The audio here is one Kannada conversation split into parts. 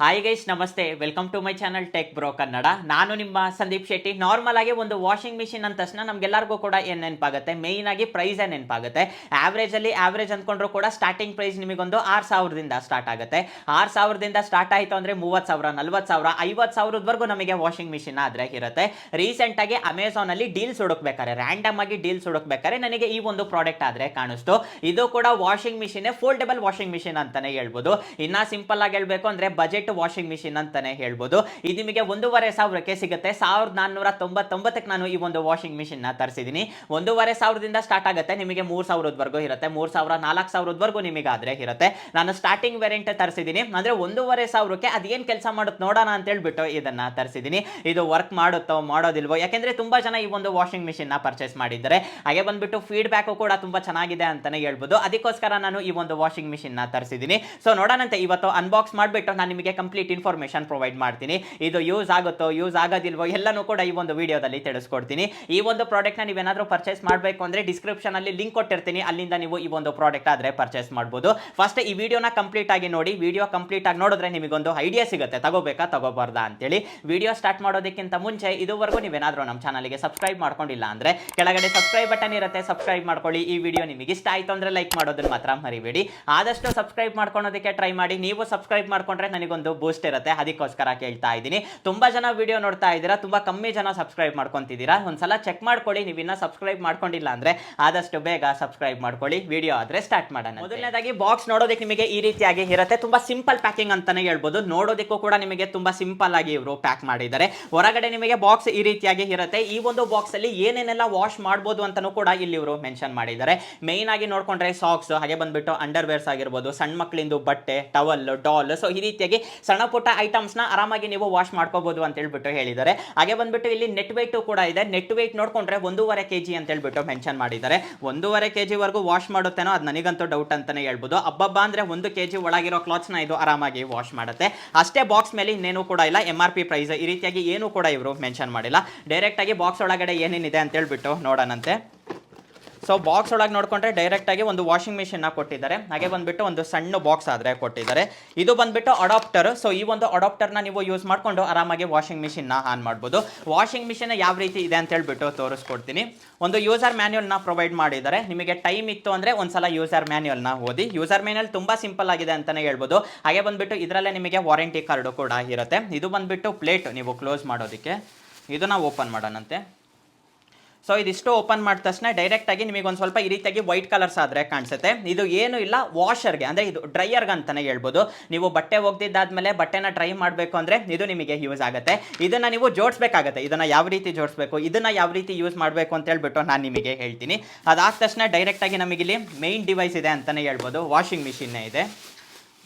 ಹಾಯ್ ಗೈಸ್ ನಮಸ್ತೆ. Welcome to my channel tech bro Kannada ನಾನು ನಿಮ್ಮ ಸಂದೀಪ್ ಶೆಟ್ಟಿ. ನಾರ್ಮಲ್ ಆಗಿ ಒಂದು ವಾಷಿಂಗ್ ಮಿಷಿನ್ ಅಂದ ತಕ್ಷಣ ನಮ್ಗೆಲ್ಲರಿಗೂ ಕೂಡ ಏನು ನೆನಪಾಗುತ್ತೆ? ಮೇಯ್ನ್ ಆಗಿ ಪ್ರೈಸ್ ನೆನಪಾಗುತ್ತೆ? ಆವ್ರೇಜ್ ಅಲ್ಲಿ ಆವ್ರೇಜ್ ಅಂದ್ಕೊಂಡ್ರು ಕೂಡ ಸ್ಟಾರ್ಟಿಂಗ್ ಪ್ರೈಸ್ ನಿಮಗೊಂದು ಆರು ಸಾವಿರದಿಂದ ಸ್ಟಾರ್ಟ್ ಆಗುತ್ತೆ. ಆರು ಸಾವಿರದಿಂದ ಸ್ಟಾರ್ಟ್ ಆಯಿತು ಅಂದ್ರೆ ಮೂವತ್ತು ಸಾವಿರ, ನಲ್ವತ್ತು ಸಾವಿರ, ಐವತ್ತು ಸಾವಿರದವರೆಗೂ ನಮಗೆ ವಾಷಿಂಗ್ ಮಿಷಿನ್ ಆದರೆ ಇರುತ್ತೆ. ರೀಸೆಂಟ್ ಆಗಿ ಅಮೆಝಾನ್ ಅಲ್ಲಿ ಡೀಲ್ಸ್ ಹುಡುಕ್ಬೇಕಾರೆ ರ್ಯಾಂಡಮ್ ಆಗಿ ಡೀಲ್ಸ್ ಹುಡುಕ್ಬೇಕಾರೆ ನನಗೆ ಈ ಒಂದು ಪ್ರಾಡಕ್ಟ್ ಆದರೆ ಕಾಣಿಸ್ತು. ಇದು ಕೂಡ washing machine foldable washing machine ಅಂತಾನೆ ಹೇಳ್ಬೋದು. ಇನ್ನ ಸಿಂಪಲ್ ಆಗಿ ಹೇಳಬೇಕು ಅಂದ್ರೆ ಬಜೆಟ್ ವಾಷಿಂಗ್ ಮಿಷಿನ್ ಅಂತಾನೆ ಹೇಳ್ಬೋದು. ಇದು ನಿಮಗೆ ಒಂದೂವರೆ ಸಾವಿರಕ್ಕೆ ಸಿಗುತ್ತೆ. ಸಾವಿರದ ನಾನ್ನೂರ ತೊಂಬತ್ತೊಂಬತ್ತಕ್ಕೆ ನಾನು ಈ ಒಂದು ವಾಷಿಂಗ್ ಮಿಷಿನ್ನ ತರಿಸಿದ್ದೀನಿ ಒಂದೂವರೆ ಸಾವಿರದಿಂದ ಸ್ಟಾರ್ಟ್ ಆಗುತ್ತೆ. ನಿಮಗೆ ಮೂರು ಸಾವಿರದವರೆಗೂ ಇರುತ್ತೆ. ಮೂರು ಸಾವಿರ, ನಾಲ್ಕು ಸಾವಿರದವರೆಗೂ ನಿಮಗೆ ಆದ್ರೆ ಇರುತ್ತೆ. ನಾನು ಸ್ಟಾರ್ಟಿಂಗ್ ವೇರಿಯಂಟ್ ತರಿಸಿದ್ದೀನಿ ಅಂದ್ರೆ ಒಂದೂವರೆ ಸಾವಿರಕ್ಕೆ ಅದೇನು ಕೆಲಸ ಮಾಡುತ್ತೆ ನೋಡೋಣ ಅಂತ ಹೇಳ್ಬಿಟ್ಟು ಇದನ್ನ ತರಿಸಿದ್ದೀನಿ ಇದು ವರ್ಕ್ ಮಾಡುತ್ತೋ, ಮಾಡೋದಿಲ್ವೋ? ಯಾಕೆಂದರೆ ತುಂಬಾ ಜನ ಈ ಒಂದು ವಾಷಿಂಗ್ ಮಿಷಿನ್ನ ಪರ್ಚೇಸ್ ಮಾಡಿದ್ದಾರೆ. ಹಾಗೆ ಬಂದುಬಿಟ್ಟು ಫೀಡ್ಬ್ಯಾಕ್ ಕೂಡ ತುಂಬಾ ಚೆನ್ನಾಗಿದೆ ಅಂತಾನೆ ಹೇಳ್ಬೋದು. ಅದಕ್ಕೋಸ್ಕರ ನಾನು ಈ ಒಂದು ವಾಷಿಂಗ್ ಮಿಷಿನ್ನ ತರಿಸಿದ್ದೀನಿ ಸೊ ನೋಡೋಣಂತೆ. ಇವತ್ತು ಅನ್ಬಾಕ್ಸ್ ಮಾಡಿಬಿಟ್ಟು ನಾನು ನಿಮಗೆ ಕಂಪ್ಲೀಟ್ ಇನ್ಫಾರ್ಮೇಷನ್ ಪ್ರೊವೈಡ್ ಮಾಡ್ತೀನಿ. ಇದು ಯೂಸ್ ಆಗುತ್ತೋ ಯೂಸ್ ಆಗೋದಿಲ್ವೋ ಎಲ್ಲನೂ ಕೂಡ ಈ ಒಂದು ವಿಡಿಯೋದಲ್ಲಿ ತಿಳಿಸ್ಕೊಡ್ತೀನಿ. ಈ ಒಂದು ಪ್ರಾಡಕ್ಟ್ನ ನೀವೇನಾದರೂ ಪರ್ಚೇಸ್ ಮಾಡಬೇಕು ಅಂದರೆ ಡಿಸ್ಕ್ರಿಪ್ಷನ್ ಅಲ್ಲಿ ಲಿಂಕ್ ಕೊಟ್ಟಿರ್ತೀನಿ. ಅಲ್ಲಿಂದ ನೀವು ಈ ಒಂದು ಪ್ರಾಡಕ್ಟ್ ಆದರೆ ಪರ್ಚೇಸ್ ಮಾಡ್ಬೋದು. ಫಸ್ಟ್ ಈ ವಿಡಿಯೋನ ಕಂಪ್ಲೀಟ್ ಆಗಿ ನೋಡಿ. ವಿಡಿಯೋ ಕಂಪ್ಲೀಟ್ ಆಗಿ ನೋಡಿದ್ರೆ ನಿಮಗೊಂದು ಐಡಿಯಾ ಸಿಗುತ್ತೆ. ತಗೋಬೇಕಾ, ತಗೋಬಾರ್ದಾ ಅಂತೇಳಿ. ವಿಡಿಯೋ ಸ್ಟಾರ್ಟ್ ಮಾಡೋದಕ್ಕಿಂತ ಮುಂಚೆ ಇದುವರೆಗೂ ನೀವೇನಾದರೂ ನಮ್ಮ ಚಾನಲ್ಗೆ ಸಬ್ಸ್ಕ್ರೈಬ್ ಮಾಡ್ಕೊಂಡಿಲ್ಲ ಅಂದ್ರೆ ಕೆಳಗಡೆ ಸಬ್ಸ್ಕ್ರೈಬ್ ಬಟನ್ ಇರುತ್ತೆ. ಸಬ್ಸ್ಕ್ರೈಬ್ ಮಾಡ್ಕೊಳ್ಳಿ. ಈ ವಿಡಿಯೋ ನಿಮಗೆ ಇಷ್ಟ ಆಯಿತು ಅಂದ್ರೆ ಲೈಕ್ ಮಾಡೋದನ್ನು ಮಾತ್ರ ಮರಿಬೇಡಿ. ಆದಷ್ಟು ಸಬ್ಸ್ಕ್ರೈಬ್ ಮಾಡ್ಕೊಳೋದಕ್ಕೆ ಟ್ರೈ ಮಾಡಿ. ನೀವು ಸಬ್ಸ್ಕ್ರೈಬ್ ಮಾಡ್ಕೊಂಡ್ರೆ ನನಗೊಂದು ಬೂಸ್ಟ್ ಇರುತ್ತೆ. ಅದಕ್ಕೋಸ್ಕರ ಕೇಳ್ತಾ ಇದ್ದೀನಿ. ತುಂಬ ಜನ ವಿಡಿಯೋ ನೋಡ್ತಾ ಇದ್ದೀರಾ, ತುಂಬ ಕಮ್ಮಿ ಜನ ಸಬ್ಸ್ಕ್ರೈಬ್ ಮಾಡ್ಕೊತಿದ್ದೀರಾ, ಒಂದ್ಸಲ ಚೆಕ್ ಮಾಡ್ಕೊಳ್ಳಿ. ನೀವು ಇನ್ನ ಸಬ್ಸ್ಕ್ರೈಬ್ ಮಾಡ್ಕೊಂಡಿಲ್ಲ ಅಂದ್ರೆ ಆದಷ್ಟು ಬೇಗ ಸಬ್ಸ್ಕ್ರೈಬ್ ಮಾಡ್ಕೊಳ್ಳಿ. ವಿಡಿಯೋ ಆದ್ರೆ ಸ್ಟಾರ್ಟ್ ಮಾಡೋಣ ಮೊದಲನೇದಾಗಿ ಬಾಕ್ಸ್ ನೋಡೋದಕ್ಕೆ ನಿಮಗೆ ಈ ರೀತಿಯಾಗಿ ಇರುತ್ತೆ. ತುಂಬಾ ಸಿಂಪಲ್ ಪ್ಯಾಕಿಂಗ್ ಅಂತಾನೆ ಹೇಳ್ಬೋದು. ನೋಡೋದಕ್ಕೂ ಕೂಡ ನಿಮಗೆ ತುಂಬಾ ಸಿಂಪಲ್ ಆಗಿ ಇವರು ಪ್ಯಾಕ್ ಮಾಡಿದ್ದಾರೆ. ಹೊರಗಡೆ ನಿಮಗೆ ಬಾಕ್ಸ್ ಈ ರೀತಿಯಾಗಿ ಇರುತ್ತೆ. ಈ ಒಂದು ಬಾಕ್ಸ್ ಅಲ್ಲಿ ಏನೇನೆಲ್ಲ ವಾಶ್ ಮಾಡ್ಬೋದು ಅಂತಾನೂ ಕೂಡ ಇಲ್ಲಿ ಇವರು ಮೆನ್ಷನ್ ಮಾಡಿದ್ದಾರೆ. ಮೇನ್ ಆಗಿ ನೋಡ್ಕೊಂಡ್ರೆ ಸಾಕ್ಸ್ ಹಾಗೆ ಬಂದ್ಬಿಟ್ಟು ಅಂಡರ್ವೇರ್ಸ್ ಆಗಿರ್ಬೋದು, ಸಣ್ಣ ಮಕ್ಕಳಿಂದು ಬಟ್ಟೆ ಟವಲ್ ಡಾಲ್ ಸೊ ಈ ರೀತಿಯಾಗಿ ಸಣ್ಣ ಪುಟ್ಟ ಐಟಮ್ಸ್ನ ಆರಾಮಾಗಿ ನೀವು ವಾಶ್ ಮಾಡ್ಕೋಬಹುದು ಅಂತ ಹೇಳ್ಬಿಟ್ಟು ಹೇಳಿದ್ದಾರೆ. ಹಾಗೆ ಬಂದ್ಬಿಟ್ಟು ಇಲ್ಲಿ ನೆಟ್ ವೆಯ್ಟು ಕೂಡ ಇದೆ. ನೆಟ್ ವೆಯ್ಟ್ ನೋಡ್ಕೊಂಡ್ರೆ ಒಂದೂವರೆ ಕೆಜಿ ಅಂತ ಹೇಳ್ಬಿಟ್ಟು ಮೆನ್ಷನ್ ಮಾಡಿದ್ದಾರೆ. ಒಂದೂವರೆ ಕೆ ಜಿವರೆಗೂ ವಾಶ್ ಮಾಡುತ್ತೇನೋ ಅದು ನನಗಂತೂ ಡೌಟ್ ಅಂತಾನೆ ಹೇಳ್ಬೋದು. ಹಬ್ಬಬ್ಬ ಅಂದ್ರೆ ಒಂದು ಕೆ ಜಿ ಒಳಗಿರೋ ಕ್ಲಾತ್ಸ್ನ ಇದು ಆರಾಮಾಗಿ ವಾಶ್ ಮಾಡುತ್ತೆ. ಅಷ್ಟೇ ಬಾಕ್ಸ್ ಮೇಲೆ ಇನ್ನೇನು ಕೂಡ ಇಲ್ಲ. ಎಂ ಆರ್ ಪಿ ಪ್ರೈಸ್ ಈ ರೀತಿಯಾಗಿ ಏನು ಕೂಡ ಇವರು ಮೆನ್ಷನ್ ಮಾಡಿಲ್ಲ. ಡೈರೆಕ್ಟ್ ಆಗಿ ಬಾಕ್ಸ್ ಒಳಗಡೆ ಏನೇನಿದೆ ಅಂತ ಹೇಳ್ಬಿಟ್ಟು ನೋಡೋಣಂತೆ. ಸೊ ಬಾಕ್ಸ್ ಒಳಗೆ ನೋಡ್ಕೊಂಡ್ರೆ ಡೈರೆಕ್ಟ್ ಆಗಿ ಒಂದು ವಾಷಿಂಗ್ ಮಿಷಿನ್ ಕೊಟ್ಟಿದ್ದಾರೆ. ಹಾಗೆ ಬಂದ್ಬಿಟ್ಟು ಒಂದು ಸಣ್ಣ ಬಾಕ್ಸ್ ಆದ್ರೆ ಕೊಟ್ಟಿದ್ದಾರೆ. ಇದು ಬಂದ್ಬಿಟ್ಟು ಅಡಾಪ್ಟರ್ ಸೊ ಈ ಒಂದು ಅಡಾಪ್ಟರ್ನ ನೀವು ಯೂಸ್ ಮಾಡಿಕೊಂಡು ಆರಾಮಾಗಿ ವಾಷಿಂಗ್ ಮಿಷಿನ್ ಆನ್ ಮಾಡ್ಬೋದು. ವಾಷಿಂಗ್ ಮಿಷಿನ್ ಯಾವ ರೀತಿ ಇದೆ ಅಂತ ಹೇಳ್ಬಿಟ್ಟು ತೋರಿಸ್ಕೊಡ್ತೀನಿ. ಒಂದು ಯೂಸರ್ ಮ್ಯಾನ್ಯಲ್ನ ಪ್ರೊವೈಡ್ ಮಾಡಿದ್ದಾರೆ. ನಿಮಗೆ ಟೈಮ್ ಇತ್ತು ಅಂದ್ರೆ ಒಂದ್ಸಲ ಯೂಸರ್ ಮ್ಯಾನ್ಯಲ್ನ ಓದಿ. ಯೂಸರ್ ಮ್ಯಾನ್ಯಲ್ ತುಂಬಾ ಸಿಂಪಲ್ ಆಗಿದೆ ಅಂತಾನೆ ಹೇಳ್ಬೋದು. ಹಾಗೆ ಬಂದ್ಬಿಟ್ಟು ಇದರಲ್ಲೇ ನಿಮಗೆ ವಾರಂಟಿ ಕಾರ್ಡು ಕೂಡ ಇರುತ್ತೆ. ಇದು ಬಂದ್ಬಿಟ್ಟು ಪ್ಲೇಟ್ ನೀವು ಕ್ಲೋಸ್ ಮಾಡೋದಕ್ಕೆ. ಇದನ್ನ ಓಪನ್ ಮಾಡೋಣಂತೆ. ಸೊ ಇದಿಷ್ಟು ಓಪನ್ ಮಾಡಿದ ತಕ್ಷಣ ಡೈರೆಕ್ಟ್ ಆಗಿ ನಿಮಗೆ ಒಂದು ಸ್ವಲ್ಪ ಈ ರೀತಿಯಾಗಿ ವೈಟ್ ಕಲರ್ಸ್ ಆದರೆ ಕಾಣಿಸುತ್ತೆ. ಇದು ಏನು ಇಲ್ಲ ವಾಷರ್ಗೆ ಅಂದರೆ ಇದು ಡ್ರೈಯರ್ಗೆ ಅಂತಲೇ ಹೇಳ್ಬೋದು. ನೀವು ಬಟ್ಟೆ ಒಗ್ದಿದ್ದಾದ್ಮೇಲೆ ಬಟ್ಟೆನ ಡ್ರೈ ಮಾಡಬೇಕು ಅಂದರೆ ಇದು ನಿಮಗೆ ಯೂಸ್ ಆಗುತ್ತೆ. ಇದನ್ನು ನೀವು ಜೋಡಿಸ್ಬೇಕಾಗತ್ತೆ. ಇದನ್ನು ಯಾವ ರೀತಿ ಜೋಡಿಸ್ಬೇಕು, ಇದನ್ನು ಯಾವ ರೀತಿ ಯೂಸ್ ಮಾಡಬೇಕು ಅಂತ ಹೇಳ್ಬಿಟ್ಟು ನಾನು ನಿಮಗೆ ಹೇಳ್ತೀನಿ. ಅದಾದ ತಕ್ಷಣ ಡೈರೆಕ್ಟಾಗಿ ನಮಗಿಲ್ಲಿ ಮೇಯ್ನ್ ಡಿವೈಸ್ ಇದೆ ಅಂತಲೇ ಹೇಳ್ಬೋದು. ವಾಷಿಂಗ್ ಮಿಷಿನ್ನೇ ಇದೆ.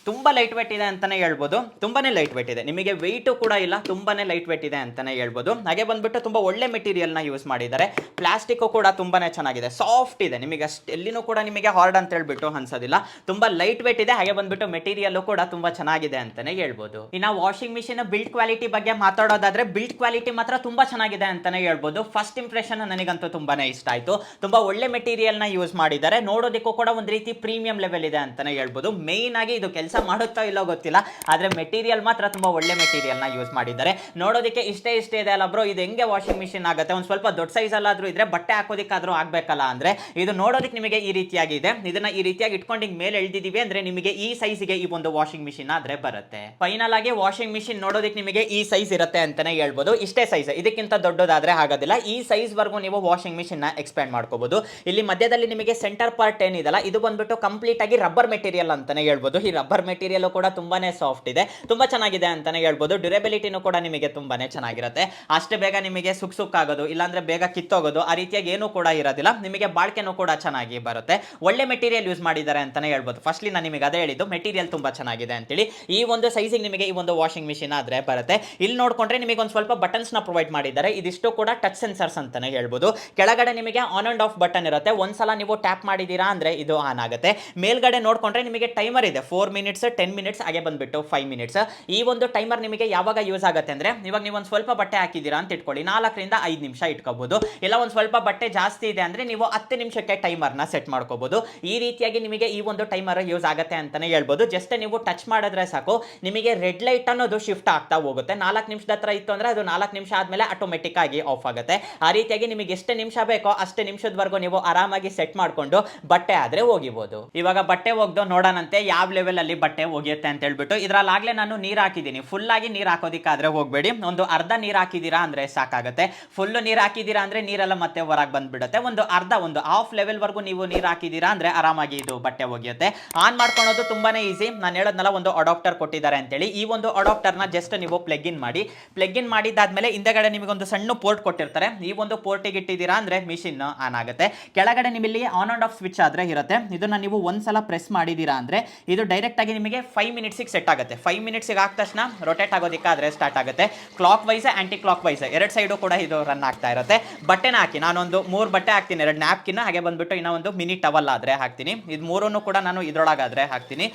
ತುಂಬ ಲೈಟ್ ವೆಯ್ಟ್ ಇದೆ ಅಂತಾನೆ ಹೇಳ್ಬೋದು. ತುಂಬಾನೇ ಲೈಟ್ ವೆಯ್ಟ್ ಇದೆ. ನಿಮಗೆ ವೆಯ್ಟು ಕೂಡ ಇಲ್ಲ, ತುಂಬಾನೇ ಲೈಟ್ ವೆಯ್ಟ್ ಇದೆ ಅಂತಾನೆ ಹೇಳ್ಬೋದು. ಹಾಗೆ ಬಂದ್ಬಿಟ್ಟು ತುಂಬ ಒಳ್ಳೆ ಮೆಟೀರಿಯಲ್ನ ಯೂಸ್ ಮಾಡಿದ್ದಾರೆ. ಪ್ಲಾಸ್ಟಿಕ್ಕು ಕೂಡ ತುಂಬಾನೇ ಚೆನ್ನಾಗಿದೆ. ಸಾಫ್ಟ್ ಇದೆ. ನಿಮಗೆ ಅಷ್ಟು, ಎಲ್ಲಿನೂ ಕೂಡ ನಿಮಗೆ ಹಾರ್ಡ್ ಅಂತ ಹೇಳ್ಬಿಟ್ಟು ಅನ್ಸೋದಿಲ್ಲ. ತುಂಬ ಲೈಟ್ ವೆಯ್ಟ್ ಇದೆ. ಹಾಗೆ ಬಂದ್ಬಿಟ್ಟು ಮೆಟೀರಿಯಲ್ ಕೂಡ ತುಂಬಾ ಚೆನ್ನಾಗಿದೆ ಅಂತಾನೆ ಹೇಳ್ಬೋದು. ಇನ್ನು ವಾಷಿಂಗ್ ಮಿಷಿನ್ ಬಿಲ್ಡ್ ಕ್ವಾಲಿಟಿ ಬಗ್ಗೆ ಮಾತಾಡೋದಾದ್ರೆ ಬಿಲ್ಡ್ ಕ್ವಾಲಿಟಿ ಮಾತ್ರ ತುಂಬಾ ಚೆನ್ನಾಗಿದೆ ಅಂತಾನೆ ಹೇಳ್ಬೋದು. ಫಸ್ಟ್ ಇಂಪ್ರೆಷನ್ ನನಗಂತೂ ತುಂಬಾನೇ ಇಷ್ಟ ಆಯ್ತು. ತುಂಬಾ ಒಳ್ಳೆ ಮೆಟೀರಿಯಲ್ನ ಯೂಸ್ ಮಾಡಿದ್ದಾರೆ. ನೋಡೋದಕ್ಕೂ ಕೂಡ ಒಂದು ರೀತಿ ಪ್ರೀಮಿಯಂ ಲೆವೆಲ್ ಇದೆ ಅಂತಾನೆ ಹೇಳ್ಬೋದು. ಮೇಯ್ನ್ ಆಗಿ ಇದು ಕೆಲಸ ಮಾಡುತ್ತೋ ಇಲ್ಲೋ ಗೊತ್ತಿಲ್ಲ. ಆದ್ರೆ ಮೆಟೀರಿಯಲ್ ಮಾತ್ರ ತುಂಬಾ ಒಳ್ಳೆ ಮೆಟೀರಿಯಲ್ನ ಯೂಸ್ ಮಾಡಿದ್ದಾರೆ. ನೋಡೋದಕ್ಕೆ ಇಷ್ಟೇ ಇಷ್ಟೇ ಇದೆ ಅಲ್ಲ ಬ್ರೋ ಇದು ಹೆಂಗೆ ವಾಷಿಂಗ್ ಮಿಷಿನ್ ಆಗುತ್ತೆ? ಒಂದು ಸ್ವಲ್ಪ ದೊಡ್ಡ ಸೈಜಲ್ಲಾದರೂ ಇದ್ರೆ ಬಟ್ಟೆ ಹಾಕೋದಕ್ಕಾದರೂ ಆಗಬೇಕಲ್ಲ ಅಂದ್ರೆ ಇದು ನೋಡೋದಕ್ಕೆ ನಿಮಗೆ ಈ ರೀತಿಯಾಗಿ ಇದೆ. ಇದನ್ನ ಈ ರೀತಿಯಾಗಿ ಇಟ್ಕೊಂಡು ಹಿಂಗೆ ಮೇಲೆ ಎಳ್ದಿದ್ದೀವಿ ಅಂದ್ರೆ ನಿಮಗೆ ಈ ಸೈಜ್ಗೆ ಈ ಒಂದು ವಾಷಿಂಗ್ ಮಿಷಿನ್ ಆದ್ರೆ ಬರುತ್ತೆ. ಫೈನಲ್ ಆಗಿ ವಾಷಿಂಗ್ ಮಿಷಿನ್ ನೋಡೋದಕ್ಕೆ ನಿಮಗೆ ಈ ಸೈಜ್ ಇರುತ್ತೆ ಅಂತಾನೆ ಹೇಳ್ಬೋದು. ಇಷ್ಟೇ ಸೈಜ್ ಇದಕ್ಕಿಂತ ದೊಡ್ಡದಾದ್ರೆ ಆಗೋದಿಲ್ಲ. ಈ ಸೈಜ್ ವರ್ಗೂ ನೀವು ವಾಷಿಂಗ್ ಮಿಷಿನ್ನ ಎಕ್ಸ್ಪ್ಯಾಂಡ್ ಮಾಡ್ಕೋಬಹುದು ಇಲ್ಲಿ ಮಧ್ಯದಲ್ಲಿ ನಿಮಗೆ ಸೆಂಟರ್ ಪಾರ್ಟ್ ಏನಿದೆಲ್ಲ ಇದು ಬಂದ್ಬಿಟ್ಟು ಕಂಪ್ಲೀಟ್ ಆಗಿ ರಬ್ಬರ್ ಮೆಟೀರಿಯಲ್ ಅಂತಾನೆ ಹೇಳ್ಬೋದು. ಈ ರಬ್ಬರ್ ಮೆಟೀರಿಯಲ್ ಕೂಡ ತುಂಬಾನೇ ಸಾಫ್ಟ್ ಇದೆ. ತುಂಬಾ ಚೆನ್ನಾಗಿದೆ ಅಂತಾನೆ ಹೇಳ್ಬೋದು. ಡ್ಯೂರೇಬಿಲಿಟಿನೂ ಕೂಡ ನಿಮಗೆ ತುಂಬಾನೇ ಚೆನ್ನಾಗಿರುತ್ತೆ. ಅಷ್ಟೇ ಬೇಗ ನಿಮಗೆ ಸುಕ್ ಸುಕ್ ಆಗೋದು, ಇಲ್ಲಾಂದ್ರೆ ಬೇಗ ಕಿತ್ತೋಗೋದು, ಆ ರೀತಿಯಾಗಿ ಏನೂ ಕೂಡ ಇರೋದಿಲ್ಲ. ನಿಮಗೆ ಬಾಳ್ಕೆನೂ ಕೂಡ ಚೆನ್ನಾಗಿ ಬರುತ್ತೆ. ಒಳ್ಳೆ ಮೆಟೀರಿಯಲ್ ಯೂಸ್ ಮಾಡಿದ್ದಾರೆ ಅಂತಾನೆ ಹೇಳ್ಬೋದು. ಫಸ್ಟ್ಲಿ ನಾನು ನಿಮಗೆ ಅದೇ ಹೇಳಿದ್ದು ಮೆಟೀರಿಯಲ್ ತುಂಬಾ ಚೆನ್ನಾಗಿದೆ ಅಂತೇಳಿ. ಈ ಒಂದು ಸೈಜಿಗೆ ನಿಮಗೆ ಈ ಒಂದು ವಾಷಿಂಗ್ ಮಿಷಿನ್ ಆದ್ರೆ ಬರುತ್ತೆ. ಇಲ್ಲಿ ನೋಡ್ಕೊಂಡ್ರೆ ನಿಮಗೆ ಒಂದು ಸ್ವಲ್ಪ ಬಟನ್ಸ್ನ ಪ್ರೊವೈಡ್ ಮಾಡಿದ್ದಾರೆ. ಇದಿಷ್ಟು ಕೂಡ ಟಚ್ ಸೆನ್ಸರ್ಸ್ ಅಂತಾನೆ ಹೇಳ್ಬೋದು. ಕೆಳಗಡೆ ನಿಮಗೆ ಆನ್ ಅಂಡ್ ಆಫ್ ಬಟನ್ ಇರುತ್ತೆ. ಒಂದ್ಸಲ ನೀವು ಟ್ಯಾಪ್ ಮಾಡಿದೀರಾ ಅಂದ್ರೆ ಇದು ಆನ್ ಆಗುತ್ತೆ. ಮೇಲ್ಗಡೆ ನೋಡ್ಕೊಂಡ್ರೆ ನಿಮಗೆ ಟೈಮರ್ ಇದೆ. Four minutes minutes ten minutes ಹಾಗೆ ಬಂದ್ಬಿಟ್ಟು ಫೈವ್ ಮಿನಿಟ್ಸ್ ಈ ಒಂದು ಟೈಮರ್ ನಿಮಗೆ ಯಾವಾಗ ಯೂಸ್ ಆಗುತ್ತೆ ಅಂದ್ರೆ, ಇವಾಗ ನೀವು ಒಂದು ಸ್ವಲ್ಪ ಬಟ್ಟೆ ಹಾಕಿದ್ದೀರಾ ಅಂತ ಇಟ್ಕೊಳ್ಳಿ. ನಾಲ್ಕರಿಂದ ಐದು ನಿಮಿಷ ಇಟ್ಕೋಬಹುದು ಇಲ್ಲ, ಒಂದು ಸ್ವಲ್ಪ ಬಟ್ಟೆ ಜಾಸ್ತಿ ಇದೆ ಅಂದ್ರೆ ನೀವು ಹತ್ತು ನಿಮಿಷಕ್ಕೆ ಟೈಮರ್ನ ಸೆಟ್ ಮಾಡ್ಕೋಬಹುದು ಈ ರೀತಿಯಾಗಿ ನಿಮಗೆ ಈ ಒಂದು ಟೈಮರ್ ಯೂಸ್ ಆಗುತ್ತೆ ಅಂತಾನೆ ಹೇಳ್ಬೋದು. ಜಸ್ಟ್ ನೀವು ಟಚ್ ಮಾಡಿದ್ರೆ ಸಾಕು. ನಿಮಗೆ ರೆಡ್ ಲೈಟ್ ಅನ್ನೋದು ಶಿಫ್ಟ್ ಆಗ್ತಾ ಹೋಗುತ್ತೆ. ನಾಲ್ಕು ನಿಮಿಷದ ಹತ್ರ ಇತ್ತು ಅಂದ್ರೆ ಅದು ನಾಲ್ಕು ನಿಮಿಷ ಆದ್ಮೇಲೆ ಆಟೋಮೆಟಿಕ್ ಆಗಿ ಆಫ್ ಆಗುತ್ತೆ. ಆ ರೀತಿಯಾಗಿ ನಿಮಗೆ ಎಷ್ಟು ನಿಮಿಷ ಬೇಕೋ ಅಷ್ಟು ನಿಮಿಷದವರೆಗೂ ನೀವು ಆರಾಮಾಗಿ ಸೆಟ್ ಮಾಡ್ಕೊಂಡು ಬಟ್ಟೆ ಆದ್ರೆ ಹೋಗಿಬಹುದು ಇವಾಗ ಬಟ್ಟೆ ಒಗ್ದು ನೋಡೋಣಂತೆ. ಯಾವ ಲೆವೆಲ್ ಅಲ್ಲಿ ಬಟ್ಟೆ ಒಗೆಯುತ್ತೆ ಅಂತ ಹೇಳ್ಬಿಟ್ಟು ಇದ್ರಲ್ಲಾಗ್ಲೇ ನಾನು ನೀರು ಹಾಕಿದ್ದೀನಿ. ಫುಲ್ ಆಗಿ ನೀರು ಹಾಕೋದಿಕ್ಕಾದ್ರೆ ಹೋಗ್ಬೇಡಿ. ಒಂದು ಅರ್ಧ ನೀರು ಹಾಕಿದ್ದೀರಾ ಅಂದ್ರೆ ಸಾಕಾಗುತ್ತೆ. ಫುಲ್ ನೀರು ಹಾಕಿದ್ದೀರಾ ಅಂದ್ರೆ ನೀರೆಲ್ಲ ಮತ್ತೆ ಹೊರಗೆ ಬಂದ್ಬಿಡುತ್ತೆ. ಒಂದು ಅರ್ಧ, ಒಂದು ಹಾಫ್ ಲೆವೆಲ್ ವರೆಗೂ ನೀವು ನೀರು ಹಾಕಿದ್ದೀರಾ ಅಂದ್ರೆ ಆರಾಮಾಗಿ ಇದು ಬಟ್ಟೆ ಒಗೆಯುತ್ತೆ. ಆನ್ ಮಾಡ್ಕೊಳೋದು ತುಂಬಾನೇ ಈಸಿ ನಾನು ಹೇಳೋದ್ನಲ್ಲ, ಒಂದು ಅಡಾಪ್ಟರ್ ಕೊಟ್ಟಿದ್ದಾರೆ ಅಂತೇಳಿ. ಈ ಒಂದು ಅಡಾಪ್ಟರ್ನ ಜಸ್ಟ್ ನೀವು ಪ್ಲಗ್ ಇನ್ ಮಾಡಿ. ಪ್ಲಗ್ ಇನ್ ಮಾಡಿದ್ದಾದ್ಮೇಲೆ ಹಿಂದೆಗಡೆ ನಿಮಗೆ ಒಂದು ಸಣ್ಣ ಪೋರ್ಟ್ ಕೊಟ್ಟಿರ್ತಾರೆ. ಈ ಒಂದು ಪೋರ್ಟಿಗೆ ಇಟ್ಟಿದ್ದೀರಾ ಅಂದ್ರೆ ಮಿಷಿನ್ ಆನ್ ಆಗುತ್ತೆ. ಕೆಳಗಡೆ ನಿಮ್ಮಲ್ಲಿ ಆನ್ ಅಂಡ್ ಆಫ್ ಸ್ವಿಚ್ ಆದ್ರೆ ಇರುತ್ತೆ. ಇದನ್ನ ನೀವು ಒಂದ್ಸಲ ಪ್ರೆಸ್ ಮಾಡಿದ್ದೀರಾ ಅಂದ್ರೆ ಇದು ಡೈರೆಕ್ಟ್ ಆಗಿ ನಿಮಗೆ ಫೈವ್ ಮಿನಿಟ್ಸಿಗೆ ಸೆಟ್ ಆಗುತ್ತೆ. ಫೈವ್ ಮಿನಿಟ್ಸಿಗೆ ಆದ ತಕ್ಷಣ ರೊಟೇಟ್ ಆಗೋದಕ್ಕಾದ್ರೆ ಸ್ಟಾರ್ಟ್ ಆಗುತ್ತೆ. Clockwise anticlockwise ಎರಡು ಸೈಡು ಕೂಡ ಇದು ರನ್ ಆಗ್ತಾ ಇರುತ್ತೆ. ಬಟ್ಟೆನ ಹಾಕಿ, ನಾನೊಂದು ಮೂರು ಬಟ್ಟೆ ಹಾಕ್ತೀನಿ, ಎರಡು ನ್ಯಾಪ್ಕಿನ್ನ ಹಾಗೆ ಬಂದ್ಬಿಟ್ಟು ಇನ್ನೂ ಒಂದು ಮಿನಿ ಟವಲ್ ಆದರೆ ಹಾಕ್ತೀನಿ. ಇದು ಮೂರನ್ನು ಕೂಡ ನಾನು ಇದರೊಳಗಾದರೆ ಹಾಕ್ತೀನಿ.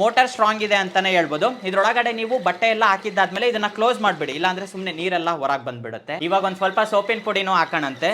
ಮೋಟರ್ ಸ್ಟ್ರಾಂಗ್ ಇದೆ ಅಂತಲೇ ಹೇಳ್ಬೋದು. ಇದರೊಳಗಡೆ ನೀವು ಬಟ್ಟೆ ಎಲ್ಲ ಹಾಕಿದ್ದಾದ್ಮೇಲೆ ಇದನ್ನು ಕ್ಲೋಸ್ ಮಾಡಿಬಿಡಿ. ಇಲ್ಲಾಂದರೆ ಸುಮ್ಮನೆ ನೀರೆಲ್ಲ ಹೊರಗೆ ಬಂದುಬಿಡುತ್ತೆ. ಇವಾಗ ಒಂದು ಸ್ವಲ್ಪ ಸೋಪಿನ ಪುಡಿನೂ ಹಾಕೋಣಂತೆ.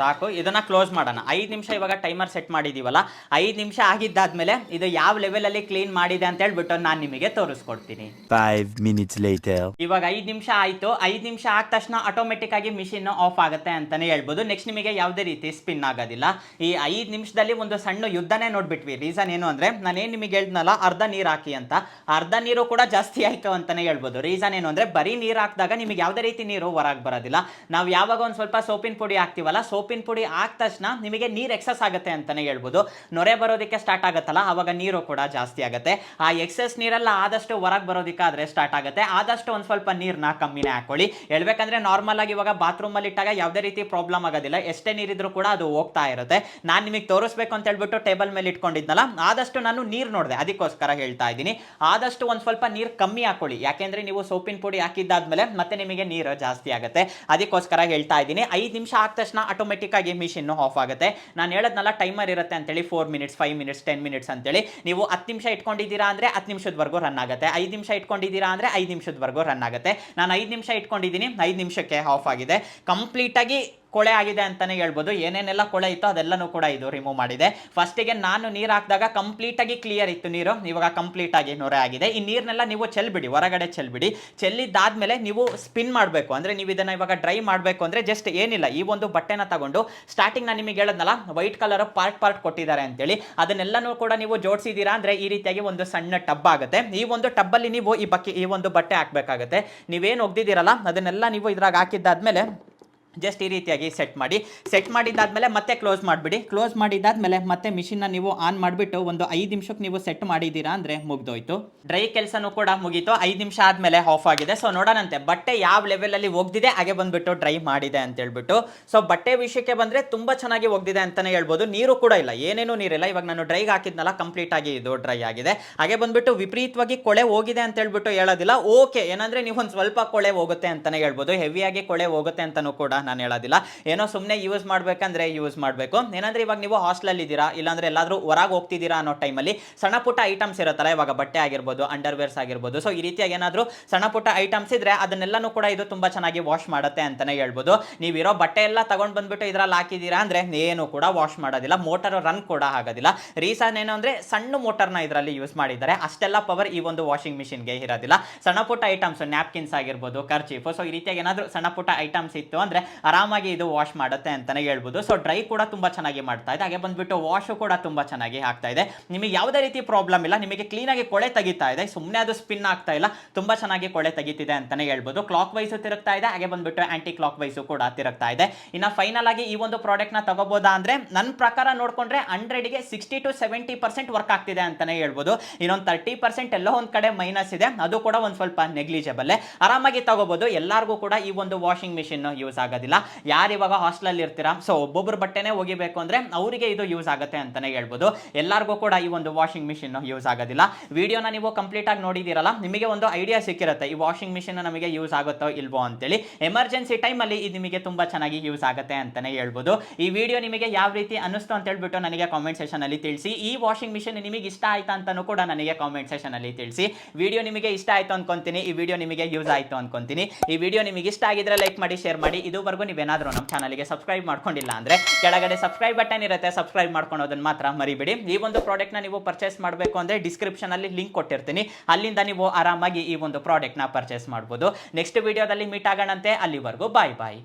ಸಾಕು. ಇದನ್ನ ಕ್ಲೋಸ್ ಮಾಡೋಣ. ಐದು ನಿಮಿಷ ಇವಾಗ ಟೈಮರ್ ಸೆಟ್ ಮಾಡಿದೀವಲ್ಲ ಐದು ನಿಮಿಷ ಆಗಿದ್ದಾದ್ಮೇಲೆ ಇದು ಯಾವ ಲೆವೆಲಲ್ಲಿ ಕ್ಲೀನ್ ಮಾಡಿದೆ ಅಂತ ಹೇಳ್ಬಿಟ್ಟು ನಾನು ನಿಮಗೆ ತೋರಿಸ್ಕೊಡ್ತೀನಿ. Five minutes later. ಇವಾಗ ಐದು ನಿಮಿಷ ಆಯಿತು. ಐದು ನಿಮಿಷ ಆದ ತಕ್ಷಣ ಆಟೋಮೆಟಿಕ್ ಆಗಿ ಮಿಷಿನ್ ಆಫ್ ಆಗುತ್ತೆ ಅಂತಾನೆ ಹೇಳ್ಬೋದು. ನೆಕ್ಸ್ಟ್ ನಿಮಗೆ ಯಾವುದೇ ರೀತಿ ಸ್ಪಿನ್ ಆಗೋದಿಲ್ಲ. ಈ ಐದು ನಿಮಿಷದಲ್ಲಿ ಒಂದು ಸಣ್ಣ ಯುದ್ಧನೇ ನೋಡ್ಬಿಟ್ವಿ. ರೀಸನ್ ಏನು ಅಂದ್ರೆ ನಾನೇನು ನಿಮಗೆ ಹೇಳ್ದಲ್ಲ ಅರ್ಧ ನೀರು ಹಾಕಿ ಅಂತ. ಅರ್ಧ ನೀರು ಕೂಡ ಜಾಸ್ತಿ ಆಯ್ತು ಅಂತಾನೆ ಹೇಳ್ಬೋದು. ರೀಸನ್ ಏನು ಅಂದ್ರೆ ಬರೀ ನೀರು ಹಾಕಿದಾಗ ನಿಮಗೆ ಯಾವುದೇ ರೀತಿ ನೀರು ಹೊರಗೆ ಬರೋದಿಲ್ಲ. ನಾವು ಯಾವಾಗ ಒಂದು ಸ್ವಲ್ಪ ಸೋಪಿನ ಪುಡಿ ಹಾಕ್ತೀವಲ್ಲ ಸೋಪಿನ ಪುಡಿ ಹಾಕಿದ ತಕ್ಷಣ ನಿಮಗೆ ನೀರು ಎಕ್ಸಸ್ ಆಗುತ್ತೆ ಅಂತಾನೆ ಹೇಳ್ಬೋದು. ನೊರೆ ಬರೋದಕ್ಕೆ ಸ್ಟಾರ್ಟ್ ಆಗುತ್ತಲ್ಲ ಅವಾಗ ನೀರು ಕೂಡ ಜಾಸ್ತಿ ಆಗುತ್ತೆ. ಆ ಎಕ್ಸಸ್ ನೀರೆಲ್ಲ ಆದಷ್ಟು ಹೊರಗೆ ಆದರೆ ಸ್ಟಾರ್ಟ್ ಆಗುತ್ತೆ. ಆದಷ್ಟು ಒಂದು ಸ್ವಲ್ಪ ನೀರನ್ನ ಕಮ್ಮಿನೇ ಹಾಕೊಳ್ಳಿ. ಹೇಳ್ಬೇಕಂದ್ರೆ ನಾರ್ಮಲ್ ಆಗಿ ಇವಾಗ ಬಾತ್ರೂಮಲ್ಲಿ ಇಟ್ಟಾಗ ಯಾವುದೇ ರೀತಿ ಪ್ರಾಬ್ಲಮ್ ಆಗೋದಿಲ್ಲ. ಎಷ್ಟೇ ನೀರಿದ್ರು ಕೂಡ ಅದು ಹೋಗ್ತಾ ಇರುತ್ತೆ. ನಾನು ನಿಮಗೆ ತೋರಿಸ್ಬೇಕು ಅಂತ ಹೇಳ್ಬಿಟ್ಟು ಟೇಬಲ್ ಮೇಲೆ ಇಟ್ಕೊಂಡಿದ್ನಲ್ಲ, ಆದಷ್ಟು ನಾನು ನೀರು ನೋಡಿದೆ. ಅದಕ್ಕೋಸ್ಕರ ಹೇಳ್ತಾ ಇದ್ದೀನಿ. ಆದಷ್ಟು ಒಂದು ಸ್ವಲ್ಪ ನೀರು ಕಮ್ಮಿ ಹಾಕೊಳ್ಳಿ. ಯಾಕೆಂದ್ರೆ ನೀವು ಸೋಪಿನ ಪುಡಿ ಹಾಕಿದ್ದಾದ್ಮೇಲೆ ಮತ್ತೆ ನಿಮಗೆ ನೀರು ಜಾಸ್ತಿ ಆಗುತ್ತೆ. ಅದಕ್ಕೋಸ್ಕರ ಹೇಳ್ತಾ ಇದ್ದೀನಿ. ಐದು ನಿಮಿಷ ಆದ ತಕ್ಷಣ ಆಟೋಮೆಟಿಕ್ ಆಗಿ ಮಿಷಿನ್ ಆಫ್ ಆಗುತ್ತೆ. ನಾನು ಹೇಳದ್ನಲ್ಲ ಟೈಮರ್ ಇರುತ್ತೆ ಅಂತೇಳಿ four minutes five minutes ten minutes ಅಂತೇಳಿ. ನೀವು ಹತ್ತು ನಿಮಿಷ ಇಟ್ಕೊಂಡಿದ್ದೀರಾ ಅಂದ್ರೆ ಹತ್ತು ನಿಮಿಷದವರೆಗೂ ರನ್ ಆಗುತ್ತೆ. ಐದು ನಿಮಿಷ ಇಟ್ಕೊಂಡಿದ್ದೀರಾ ಅಂದ್ರೆ ಐದು ನಿಮಿಷದವರೆಗೂ ರನ್ ಆಗುತ್ತೆ. ನಾನು ಐದು ನಿಮಿಷ ಇಟ್ಕೊಂಡಿದ್ದೀನಿ, ಐದು ನಿಮಿಷಕ್ಕೆ ಆಫ್ ಆಗಿದೆ. ಕಂಪ್ಲೀಟಾಗಿ ಕೊಳೆ ಆಗಿದೆ ಅಂತಾನೆ ಹೇಳ್ಬೋದು. ಏನೇನೆಲ್ಲ ಕೊಳೆ ಇತ್ತು ಅದೆಲ್ಲನೂ ಕೂಡ ಇದು ರಿಮೂವ್ ಮಾಡಿದೆ. ಫಸ್ಟಿಗೆ ನಾನು ನೀರು ಹಾಕಿದಾಗ ಕಂಪ್ಲೀಟಾಗಿ ಕ್ಲಿಯರ್ ಇತ್ತು ನೀರು. ಇವಾಗ ಕಂಪ್ಲೀಟ್ ಆಗಿ ನೊರೆ ಆಗಿದೆ. ಈ ನೀರನ್ನೆಲ್ಲ ನೀವು ಚೆಲ್ಬಿಡಿ, ಹೊರಗಡೆ ಚೆಲ್ಬಿಡಿ. ಚೆಲ್ಲಿದ್ದಾದ್ಮೇಲೆ ನೀವು ಸ್ಪಿನ್ ಮಾಡಬೇಕು. ಅಂದ್ರೆ ನೀವು ಇದನ್ನ ಇವಾಗ ಡ್ರೈ ಮಾಡಬೇಕು ಅಂದ್ರೆ ಜಸ್ಟ್ ಏನಿಲ್ಲ. ಈ ಒಂದು ಬಟ್ಟೆನ ತಗೊಂಡು ಸ್ಟಾರ್ಟಿಂಗ್ ನಾನು ನಿಮಗೆ ಹೇಳೋದ್ನಲ್ಲ ವೈಟ್ ಕಲರ್ ಪಾರ್ಟ್ ಪಾರ್ಟ್ ಕೊಟ್ಟಿದ್ದಾರೆ ಅಂತೇಳಿ. ಅದನ್ನೆಲ್ಲನೂ ಕೂಡ ನೀವು ಜೋಡಿಸಿದ್ದೀರಾ ಅಂದ್ರೆ ಈ ರೀತಿಯಾಗಿ ಒಂದು ಸಣ್ಣ ಟಬ್ ಆಗುತ್ತೆ. ಈ ಒಂದು ಟಬ್ಬಲ್ಲಿ ನೀವು ಈ ಬಕ್ಕಿ, ಈ ಒಂದು ಬಟ್ಟೆ ಹಾಕ್ಬೇಕಾಗುತ್ತೆ. ನೀವೇನು ಒಗ್ದಿದ್ದೀರಲ್ಲ, ಅದನ್ನೆಲ್ಲ ನೀವು ಇದ್ರಾಗ ಹಾಕಿದ್ದಾದ್ಮೇಲೆ ಜಸ್ಟ್ ಈ ರೀತಿಯಾಗಿ ಸೆಟ್ ಮಾಡಿ. ಸೆಟ್ ಮಾಡಿದ್ದಾದ್ಮೇಲೆ ಮತ್ತೆ ಕ್ಲೋಸ್ ಮಾಡಿಬಿಡಿ. ಕ್ಲೋಸ್ ಮಾಡಿದ್ದಾದ್ಮೇಲೆ ಮತ್ತೆ ಮಿಷಿನ್ನ ನೀವು ಆನ್ ಮಾಡಿಬಿಟ್ಟು ಒಂದು ಐದು ನಿಮಿಷಕ್ಕೆ ನೀವು ಸೆಟ್ ಮಾಡಿದ್ದೀರಾ ಅಂದರೆ ಮುಗ್ದೋಯ್ತು. ಡ್ರೈ ಕೆಲಸನೂ ಕೂಡ ಮುಗೀತು. ಐದು ನಿಮಿಷ ಆದಮೇಲೆ ಆಫ್ ಆಗಿದೆ. ಸೊ ನೋಡೋಣಂತೆ. ಬಟ್ಟೆ ಯಾವ ಲೆವೆಲಲ್ಲಿ ಒಗ್ದಿದೆ ಹಾಗೆ ಬಂದ್ಬಿಟ್ಟು ಡ್ರೈ ಮಾಡಿದೆ ಅಂತ ಹೇಳ್ಬಿಟ್ಟು. ಸೊ ಬಟ್ಟೆ ವಿಷಯಕ್ಕೆ ಬಂದರೆ ತುಂಬ ಚೆನ್ನಾಗಿ ಒಗ್ದಿದೆ ಅಂತಲೇ ಹೇಳ್ಬೋದು. ನೀರು ಕೂಡ ಇಲ್ಲ. ಏನೇನೂ ನೀರಿಲ್ಲ. ಇವಾಗ ನಾನು ಡ್ರೈಗೆ ಹಾಕಿದ್ನಲ್ಲ ಕಂಪ್ಲೀಟ್ ಆಗಿ ಇದು ಡ್ರೈ ಆಗಿದೆ. ಹಾಗೆ ಬಂದ್ಬಿಟ್ಟು ವಿಪರೀತವಾಗಿ ಕೊಳೆ ಹೋಗಿದೆ ಅಂತ ಹೇಳ್ಬಿಟ್ಟು ಹೇಳೋದಿಲ್ಲ. ಓಕೆ ಏನಂದರೆ ನೀವು ಒಂದು ಸ್ವಲ್ಪ ಕೊಳೆ ಹೋಗುತ್ತೆ ಅಂತಲೇ ಹೇಳ್ಬೋದು. ಹೆವಿಯಾಗಿ ಕೊಳೆ ಹೋಗುತ್ತೆ ಅಂತಲೂ ಕೂಡ ನಾನು ಹೇಳೋದಿಲ್ಲ. ಏನೋ ಸುಮ್ಮನೆ ಯೂಸ್ ಮಾಡಬೇಕಂದ್ರೆ ಯೂಸ್ ಮಾಡಬೇಕು. ಏನಂದ್ರೆ ಇವಾಗ ನೀವು ಹಾಸ್ಟೆಲಲ್ಲಿ ಇದ್ದೀರಾ, ಇಲ್ಲಾಂದ್ರೆ ಎಲ್ಲಾದರೂ ಹೊರಗೆ ಹೋಗ್ತಿದ್ದೀರಾ ಅನ್ನೋ ಟೈಮಲ್ಲಿ ಸಣ್ಣ ಪುಟ್ಟ ಐಟಮ್ಸ್ ಇರುತ್ತಲ್ಲ, ಇವಾಗ ಬಟ್ಟೆ ಆಗಿರ್ಬೋದು ಅಂಡರ್ವೇರ್ಸ್ ಆಗಿರ್ಬೋದು ಸೊ ಈ ರೀತಿಯಾಗಿ ಏನಾದರೂ ಸಣ್ಣ ಪುಟ್ಟ ಐಟಮ್ಸ್ ಇದ್ರೆ ಅದನ್ನೆಲ್ಲನೂ ಕೂಡ ಇದು ತುಂಬ ಚೆನ್ನಾಗಿ ವಾಶ್ ಮಾಡುತ್ತೆ ಅಂತಲೇ ಹೇಳ್ಬೋದು. ನೀವಿರೋ ಬಟ್ಟೆ ಎಲ್ಲ ತಗೊಂಡು ಬಂದ್ಬಿಟ್ಟು ಇದರಲ್ಲಿ ಹಾಕಿದ್ದೀರಾ ಅಂದರೆ ಏನು ಕೂಡ ವಾಶ್ ಮಾಡೋದಿಲ್ಲ. ಮೋಟರ್ ರನ್ ಕೂಡ ಆಗೋದಿಲ್ಲ. ರೀಸನ್ ಏನು ಅಂದರೆ ಸಣ್ಣ ಮೋಟರ್ನ ಇದರಲ್ಲಿ ಯೂಸ್ ಮಾಡಿದ್ದಾರೆ. ಅಷ್ಟೆಲ್ಲ ಪವರ್ ಈ ಒಂದು ವಾಷಿಂಗ್ ಮಿಷಿನ್ಗೆ ಇರೋದಿಲ್ಲ. ಸಣ್ಣ ಪುಟ್ಟ ಐಟಮ್ಸ್ ನ್ಯಾಪ್ಕಿನ್ಸ್ ಆಗಿರ್ಬೋದು ಕರ್ಚೀಫ್ ಸೊ ಈ ರೀತಿಯಾಗಿ ಏನಾದರೂ ಸಣ್ಣ ಪುಟ್ಟ ಐಟಮ್ಸ್ ಇತ್ತು ಅಂದ್ರೆ ಆರಾಮಾಗಿ ಇದು ವಾಶ್ ಮಾಡುತ್ತೆ ಅಂತಾನೆ ಹೇಳ್ಬೋದು. ಸೊ ಡ್ರೈ ಕೂಡ ತುಂಬಾ ಚೆನ್ನಾಗಿ ಮಾಡ್ತಾ ಇದೆ. ಹಾಗೆ ಬಂದ್ಬಿಟ್ಟು ವಾಶು ಕೂಡ ತುಂಬಾ ಚೆನ್ನಾಗಿ ಆಗ್ತಾ ಇದೆ. ನಿಮಗೆ ಯಾವುದೇ ರೀತಿ ಪ್ರಾಬ್ಲಮ್ ಇಲ್ಲ. ನಿಮಗೆ ಕ್ಲೀನಾಗಿ ಕೊಳೆ ತೆಗಿತಾ ಇದೆ. ಸುಮ್ಮನೆ ಅದು ಸ್ಪಿನ್ ಆಗ್ತಾ ಇಲ್ಲ. ತುಂಬಾ ಚೆನ್ನಾಗಿ ಕೊಳೆ ತೆಗಿತಿದೆ ಅಂತಾನೆ ಹೇಳ್ಬೋದು. ಕ್ಲಾಕ್ ವೈಸು ತಿರುಗ್ತಾ ಇದೆ. ಹಾಗೆ ಬಂದ್ಬಿಟ್ಟು ಆಂಟಿ ಕ್ಲಾಕ್ ವೈಸು ಕೂಡ ತಿರುಗ್ತಾ ಇದೆ. ಇನ್ನು ಫೈನಲ್ ಆಗಿ ಈ ಒಂದು ಪ್ರಾಡಕ್ಟ್ನ ತಗೋಬೋದಾ ಅಂದ್ರೆ ನನ್ನ ಪ್ರಕಾರ ನೋಡ್ಕೊಂಡ್ರೆ ಹಂಡ್ರೆಡ್ಗೆ sixty to seventy percent work ಆಗ್ತಿದೆ ಅಂತಾನೆ ಹೇಳ್ಬೋದು. ಇನ್ನೊಂದು ತರ್ಟಿ ಪರ್ಸೆಂಟ್ ಎಲ್ಲೋ ಒಂದು ಕಡೆ ಮೈನಸ್ ಇದೆ. ಅದು ಕೂಡ ಒಂದು ಸ್ವಲ್ಪ ನೆಗ್ಲಿಜಬಲ್ ಆರಾಮಾಗಿ ತಗೋಬೋದು. ಎಲ್ಲರಿಗೂ ಕೂಡ ಈ ಒಂದು ವಾಷಿಂಗ್ ಮಿಷಿನ್ ಯೂಸ್ ಆಗೋದಿಲ್ಲ ಆಗೋದಿಲ್ಲ ಯಾರು ಇವಾಗ ಹಾಸ್ಟೆಲಲ್ಲಿ ಇರ್ತೀರಾ? ಸೊ ಒಬ್ಬೊಬ್ಬರು ಬಟ್ಟೆನೇ ಒಗಿಬೇಕು ಅಂದ್ರೆ ಅವರಿಗೆ ಇದು ಯೂಸ್ ಆಗುತ್ತೆ ಅಂತಾನೆ ಹೇಳ್ಬೋದು. ಎಲ್ಲರಿಗೂ ಕೂಡ ಈ ಒಂದು ವಾಷಿಂಗ್ ಮಿಷಿನ್ ಯೂಸ್ ಆಗೋದಿಲ್ಲ. ವಿಡಿಯೋನ ನೀವು ಕಂಪ್ಲೀಟ್ ಆಗಿ ನೋಡಿದಿರಲ್ಲ, ನಿಮಗೆ ಒಂದು ಐಡಿಯಾ ಸಿಕ್ಕಿರುತ್ತೆ, ಈ ವಾಷಿಂಗ್ ಮಿಷಿನ್ ನಮಗೆ ಯೂಸ್ ಆಗುತ್ತೋ ಇಲ್ವೋ ಅಂತೇಳಿ. ಎಮರ್ಜೆನ್ಸಿ ಟೈಮಲ್ಲಿ ಇದು ನಿಮಗೆ ತುಂಬಾ ಚೆನ್ನಾಗಿ ಯೂಸ್ ಆಗುತ್ತೆ ಅಂತಾನೆ ಹೇಳ್ಬೋದು. ಈ ವಿಡಿಯೋ ನಿಮಗೆ ಯಾವ ರೀತಿ ಅನ್ನಿಸ್ತು ಅಂತ ಹೇಳ್ಬಿಟ್ಟು ನನಗೆ ಕಾಮೆಂಟ್ ಸೆಷನಲ್ಲಿ ತಿಳಿಸಿ. ಈ ವಾಷಿಂಗ್ ಮಿಷಿನ್ ನಿಮಗೆ ಇಷ್ಟ ಆಯ್ತಾ ಅಂತಲೂ ಕೂಡ ನನಗೆ ಕಾಮೆಂಟ್ ಸೆಷನಲ್ಲಿ ತಿಳಿಸಿ. ವಿಡಿಯೋ ನಿಮಗೆ ಇಷ್ಟ ಆಯ್ತು ಅನ್ಕೊಂತೀನಿ, ಈ ವಿಡಿಯೋ ನಿಮಗೆ ಯೂಸ್ ಆಯ್ತು ಅನ್ಕೊಂತೀನಿ. ಈ ವಿಡಿಯೋ ನಿಮಗೆ ಇಷ್ಟ ಆಗಿದ್ರೆ ಲೈಕ್ ಮಾಡಿ ಶೇರ್ ಮಾಡಿ. ಇದುವರೆಗೂ ನೀವೇನಾದರೂ ನಮ್ಮ ಚಾನಲ್ಗೆ ಸಬ್ಸ್ಕ್ರೈಬ್ ಮಾಡ್ಕೊಂಡಿಲ್ಲ ಅಂದ್ರೆ ಕೆಳಗಡೆ ಸಬ್ಸ್ಕ್ರೈಬ್ ಬಟನ್ ಇರುತ್ತೆ, ಸಬ್ಸ್ಕ್ರೈಬ್ ಮಾಡ್ಕೊಳೋದನ್ನು ಮಾತ್ರ ಮರಿಬೇಡಿ. ಈ ಒಂದು ಪ್ರಾಡಕ್ಟ್ನ ನೀವು ಪರ್ಚೇಸ್ ಮಾಡಬೇಕು ಅಂದರೆ ಡಿಸ್ಕ್ರಿಪ್ಷನಲ್ಲಿ ಲಿಂಕ್ ಕೊಟ್ಟಿರ್ತೀನಿ. ಅಲ್ಲಿಂದ ನೀವು ಆರಾಮಾಗಿ ಈ ಒಂದು ಪ್ರಾಡಕ್ಟ್ನ ಪರ್ಚೇಸ್ ಮಾಡ್ಬೋದು. ನೆಕ್ಸ್ಟ್ ವಿಡಿಯೋದಲ್ಲಿ ಮೀಟ್ ಆಗೋಣಂತೆ. ಅಲ್ಲಿವರೆಗೂ ಬಾಯ್ ಬಾಯ್